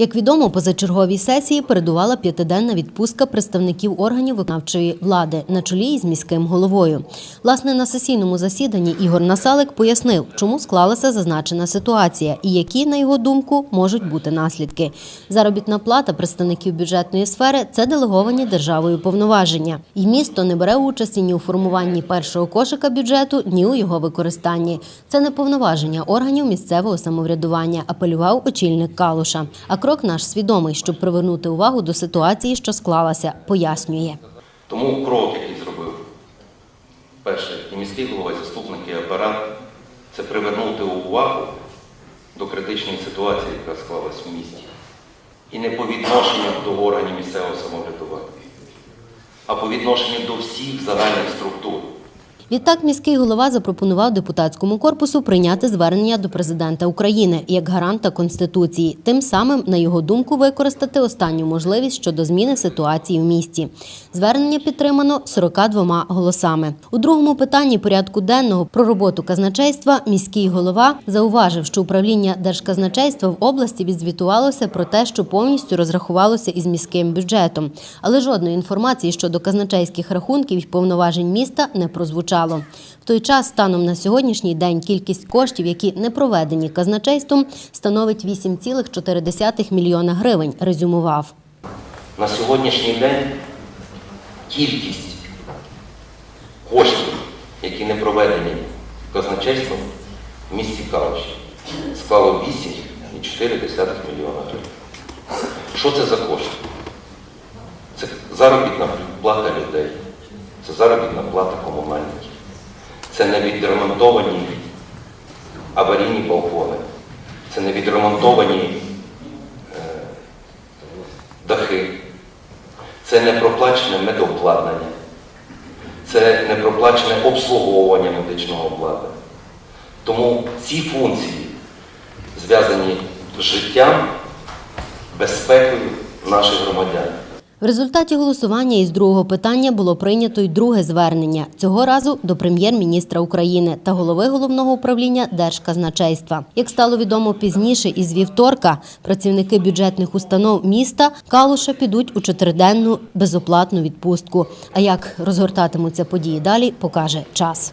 Як відомо, позачерговій сесії передувала п'ятиденна відпустка представників органів виконавчої влади на чолі із міським головою. Власне, на сесійному засіданні Ігор Насалик пояснив, чому склалася зазначена ситуація і які, на його думку, можуть бути наслідки. Заробітна плата представників бюджетної сфери це делеговані державою повноваження, і місто не бере участі ні у формуванні першого кошика бюджету, ні у його використанні. Це не повноваження органів місцевого самоврядування, апелював очільник Калуша. А крок наш свідомий, щоб привернути увагу до ситуації, що склалася, пояснює. Тому крок, який зробив перший і міський голова, і заступник, і апарат, це привернути увагу до критичної ситуації, яка склалась в місті. І не по відношенню до органів місцевого самоврядування, а по відношенню до всіх загальних структур. Відтак міський голова запропонував депутатському корпусу прийняти звернення до президента України як гаранта конституції, тим самим, на його думку, використати останню можливість щодо зміни ситуації в місті. Звернення підтримано 42 голосами. У другому питанні порядку денного про роботу казначейства міський голова зауважив, що управління держказначейства в області відзвітувалося про те, що повністю розрахувалося із міським бюджетом, але жодної інформації щодо казначейських рахунків і повноважень міста не прозвучало. В той час, станом на сьогоднішній день, кількість коштів, які не проведені казначейством, становить 8,4 мільйона гривень, резюмував. На сьогоднішній день кількість коштів, які не проведені казначейством в місті Калуші, склало 8,4 мільйона гривень. Що це за кошти? Це заробітна плата людей, це заробітна плата це невідремонтовані аварійні балкони, це невідремонтовані дахи, це не проплачене медообладнання, це не проплачене обслуговування медичного обладнання. Тому ці функції зв'язані з життям, безпекою наших громадян. В результаті голосування із другого питання було прийнято й друге звернення цього разу до прем'єр-міністра України та голови головного управління Держказначейства. Як стало відомо пізніше, із вівторка працівники бюджетних установ міста Калуша підуть у чотириденну безоплатну відпустку. А як розгортатимуться події далі, покаже час.